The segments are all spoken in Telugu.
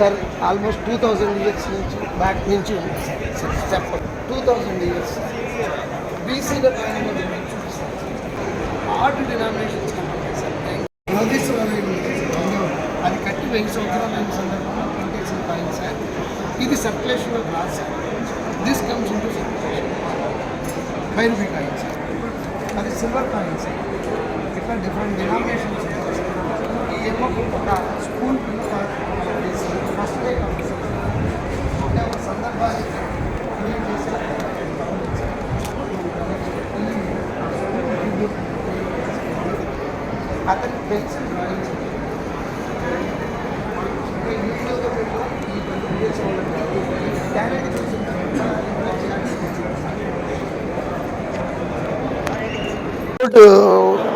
Sir almost two thousand years నుంచి బ్యాక్ నుంచి స్టెప్ టూ థౌజండ్ ఇయర్స్ బీసీలో ఆర్ట్ డినామినేషన్స్ అది కట్టి వెయ్యి సంవత్సరాలు అయిన సందర్భంలో ప్రింటేషన్ కాయిన్ సార్. ఇది సర్క్యులేషన్లో రాదు sir. This comes in into circulation five rupee coin sir. అది సిల్వర్ కాయిన్ సార్. ఇట్లా డిఫరెంట్ డినామినేషన్స్ ఈ ఏమో ఒక స్కూల్ పిల్లలు డే అంటే ఒక సందర్భాన్ని క్రియేట్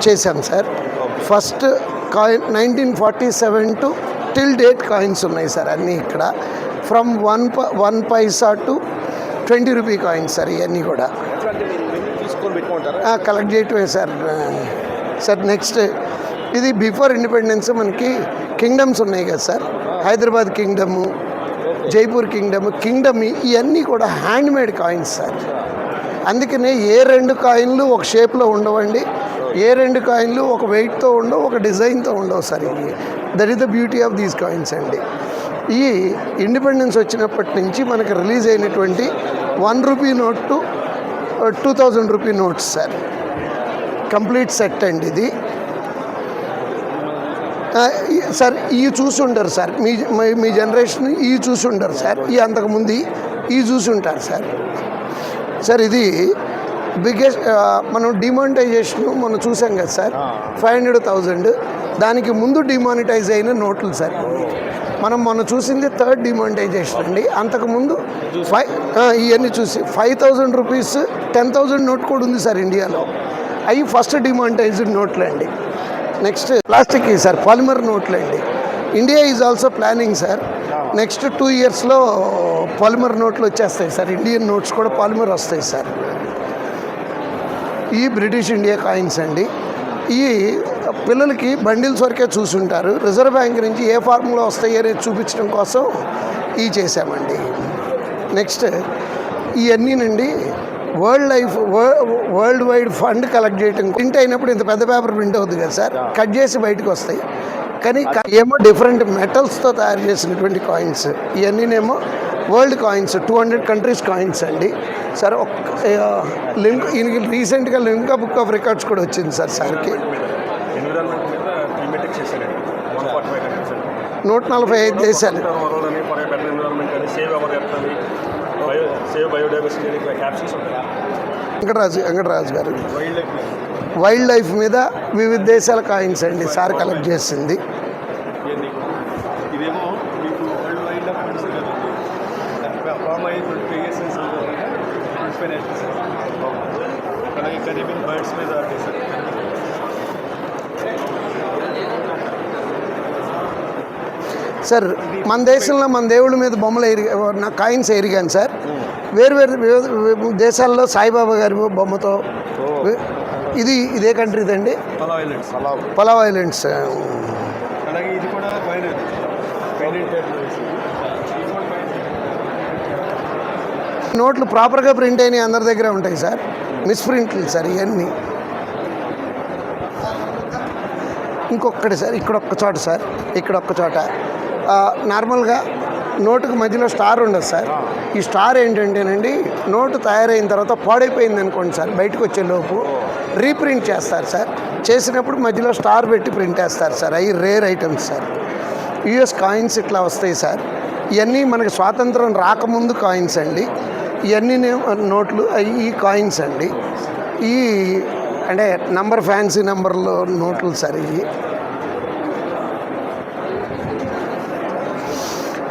చేశాం sir. First coin nineteen forty seven to till date coins ఉన్నాయి సార్ అన్నీ ఇక్కడ. ఫ్రమ్ వన్ ప one paisa to twenty rupee coins sir ఇవన్నీ కూడా. కలెక్ట్ చేయటమే సార్ సార్ నెక్స్ట్ ఇది బిఫోర్ ఇండిపెండెన్స్ మనకి కింగ్డమ్స్ ఉన్నాయి కదా sir. Hyderabad kingdom Jaipur kingdom kingdom ఇవన్నీ కూడా హ్యాండ్మేడ్ కాయిన్స్ సార్. అందుకనే ఏ రెండు కాయిన్లు ఒక షేప్లో ఉండవండి ఏ రెండు కాయిన్లు ఒక వెయిట్తో ఉండవు ఒక డిజైన్తో ఉండవు సార్ ఇవి. That is the beauty of these coins అండి. ఈ ఇండిపెండెన్స్ వచ్చినప్పటి నుంచి మనకి రిలీజ్ అయినటువంటి one rupee note to two thousand rupee notes sir. Complete set అండి ఇది. సార్ ఇవి చూసి ఉంటారు సార్. మీ మీ- మీ జనరేషన్ ఇవి చూసి ఉంటారు సార్. ఈ అంతకుముందు ఇవి చూసి ఉంటారు సార్. సార్ ఇది బిగ్గెస్ట్ మనం డిమానిటైజేషన్ మనం చూసాం కదా సార్. Five hundred thousand. దానికి ముందు డిమానిటైజ్ అయిన నోట్లు సార్. మనం మొన్న చూసింది థర్డ్ డిమానిటైజేషన్ అండి. అంతకుముందు ఫైవ్ ఇవన్నీ చూసి five thousand rupees ten thousand note కూడా ఉంది సార్ ఇండియాలో. అవి ఫస్ట్ డిమానిటైజ్డ్ నోట్లు అండి. నెక్స్ట్ ప్లాస్టిక్ సార్ పాలిమర్ నోట్లు అండి. India is also planning sir next two ఇయర్స్లో పాలిమర్ నోట్లు వచ్చేస్తాయి సార్. ఇండియన్ నోట్స్ కూడా పాలిమర్ వస్తాయి సార్. ఈ బ్రిటిష్ ఇండియా కాయిన్స్ అండి. ఈ పిల్లలకి బండిల్స్ వరకే చూసుంటారు. రిజర్వ్ బ్యాంక్ నుంచి ఏ ఫార్ములా వస్తాయి అనేది చూపించడం కోసం ఈ చేసామండి next ఇవన్నీనండి world life world wide fund collect చేయటం ప్రింట్ అయినప్పుడు ఇంత పెద్ద పేపర్ ప్రింట్ అవుతుంది కదా సార్? కట్ చేసి బయటకు వస్తాయి. కానీ ఏమో డిఫరెంట్ మెటల్స్తో తయారు చేసినటువంటి coins. ఇవన్నీనేమో world coins two hundred countries coins అండి. సార్ ఒక్క లింక్ ఈయనకి రీసెంట్గా లింకా బుక్ ఆఫ్ రికార్డ్స్ కూడా వచ్చింది సార్ సార్కి. ఎన్విరాన్మెంట్ మీద క్లిమేటిక్ చేశారండి వన్ ఫార్టీ ఫైవ్ కంట్రీస్ నూట నలభై ఐదు దేశాలు బెటర్ ఎన్విరాన్మెంట్ అని సేవ్ అవర్ ఎర్త్ అని బయో సేవ్ బయోడైవర్సిటీ అని క్యాప్షన్స్ ఉంటాయి. వెంకటరాజు వెంకటరాజు గారు. వైల్డ్ లైఫ్ వైల్డ్ లైఫ్ మీద వివిధ దేశాల కాయిన్స్ అండి సార్ కలెక్ట్ చేసింది. ఇదేమో మీకు world wild life funds form అయ్యి twenty five years twenty five years అలాగే కరీబియన్ బర్డ్స్ మీద చేశారు సార్ మన దేశంలో మన దేవుళ్ళ మీద బొమ్మలు ఎరిగి నా కాయిన్స్ ఎరిగాను సార్. వేరు వేరు దేశాల్లో సాయిబాబా గారి బొమ్మతో ఇది ఇదే కంట్రీదండి పలావ్ ఐలాండ్స్. నోట్లు ప్రాపర్గా ప్రింట్ అయినవి అందరి దగ్గర ఉంటాయి సార్. మిస్ప్రింట్లు సార్ ఇవన్నీ ఇంకొకటి సార్ ఇక్కడ ఒక్క చోట సార్ ఇక్కడ ఒక్క చోట. నార్మల్గా నోటుకు మధ్యలో స్టార్ ఉండదు సార్. ఈ స్టార్ ఏంటంటేనండి నోటు తయారైన తర్వాత పాడైపోయింది అనుకోండి సార్ బయటకు వచ్చే లోపు. రీప్రింట్ చేస్తారు సార్. చేసినప్పుడు మధ్యలో స్టార్ పెట్టి ప్రింట్ చేస్తారు సార్. అవి rare items sir. US coins ఇట్లా వస్తాయి సార్. ఇవన్నీ మనకి స్వాతంత్రం రాకముందు కాయిన్స్ అండి. ఇవన్నీ నోట్లు ఈ కాయిన్స్ అండి. ఈ అంటే నంబర్ ఫ్యాన్సీ నెంబర్లో నోట్లు సార్ ఇవి.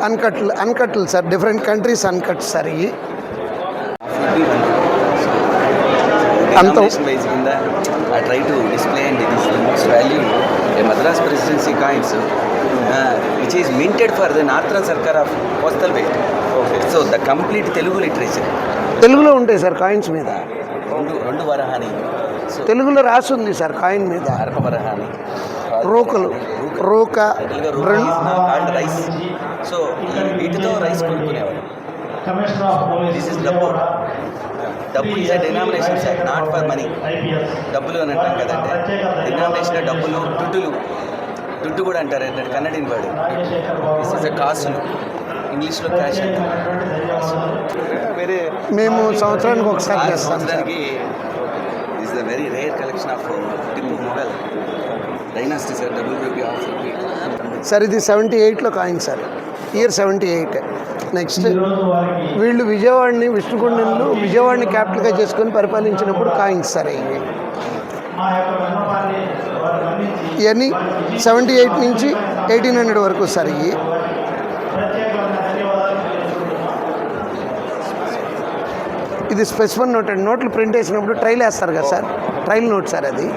Uncut అన్కట్లు sir different countries uncut sir ఇవి I try to value Madras presidency coins which for the northern Sarkar of postal so the complete Telugu literature తెలుగులో ఉంటాయి సార్ కాయిన్స్ మీద. రెండు రెండు వరహాని. తెలుగులో రాసి ఉంది సార్ కాయిన్ మీద. రోకలు. రోక rice. So Police. This is double. డబ్బు is denomination sir not for money. డబ్బులు అని అంటాం కదండి. డినామినేషన్ డబ్బులు దుడ్డులు. దుడ్డు కూడా అంటారు. ఏంటంటే కన్నడిన్ బాబు. దిస్ ఇస్ అ కాసులు ఇంగ్లీష్లో క్యాష్. వేరే మేము సంవత్సరానికి ఒకసారి సంవత్సరానికి a very very collection collection of Tipu Mughal dynasty sir double rupee sir ఇది సెవెంటీ ఎయిట్లో coining sir year seventy eight next వీళ్ళు విజయవాడని విష్ణుకుండలు విజయవాడని క్యాపిటల్గా చేసుకొని పరిపాలించినప్పుడు కాయింది సార్ ఇవి. ఇవన్నీ సెవెంటీ ఎయిట్ నుంచి ఎయిటీన్ హండ్రెడ్ వరకు సార్ ఇవి. ఇది స్పెసిఫన్ నోట్ అండి. నోట్లు ప్రింట్ వేసినప్పుడు ట్రైల్ వేస్తారు కదా సార్? ట్రైల్ నోట్ సార్ అది.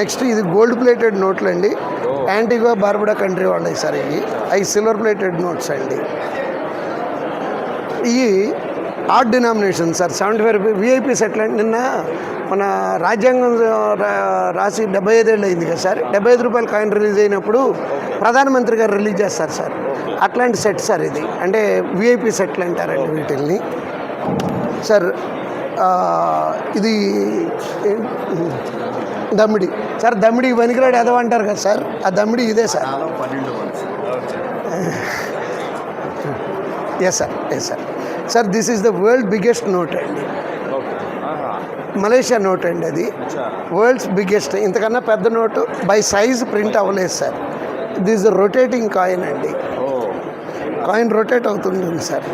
నెక్స్ట్ ఇది గోల్డ్ ప్లేటెడ్ నోట్లు అండి. యాంటీగా బార్బుడా కంట్రీ వాళ్ళవి సార్ ఇవి. అవి సిల్వర్ ప్లేటెడ్ నోట్స్ అండి. ఇవి art denomination sir seventy five rupee VIP settle అండి. నిన్న మన రాజ్యాంగం రాసి డెబ్బై ఐదేళ్ళు అయింది కదా సార్? డెబ్బై ఐదు రూపాయల కాయిన్ రిలీజ్ అయినప్పుడు ప్రధానమంత్రి గారు రిలీజ్ చేస్తారు సార్. అట్లాంటి సెట్ సార్ ఇది. అంటే విఐపీ సెట్లు అంటారండి వీటిల్ని. సార్ ఇది దమ్మిడి. సార్ దమ్మిడి వనికిరాడు ఎదవ అంటారు కదా సార్? ఆ దమ్మిడి ఇదే sir. Yes sir yes sir sir this is the world biggest note అండి. మలేషియా నోట్ అండి అది. వరల్డ్స్ బిగ్గెస్ట్ ఇంతకన్నా పెద్ద నోటు బై సైజ్ ప్రింట్ అవ్వలేదు sir this the rotating coin అండి. కాయిన్ రొటేట్ అవుతుంటుంది సార్